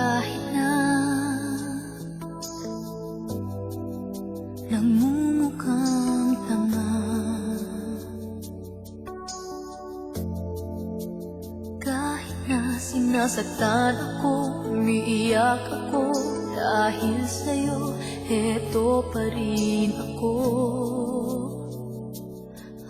Kahit na Namumukhang tanga Kahit na sinasaktan ako Umiiyak ako Dahil sa'yo Heto pa rin ako.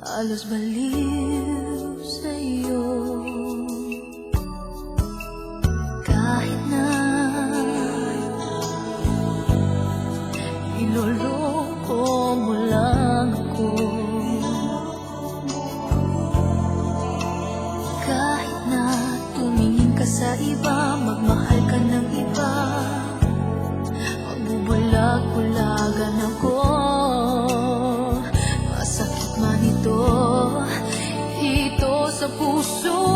Halos baliw sa'yo iba Magmahal ka ng iba. Pagbubulag-bulagan ako. Masakit man ito. Ito sa puso.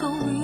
Cùng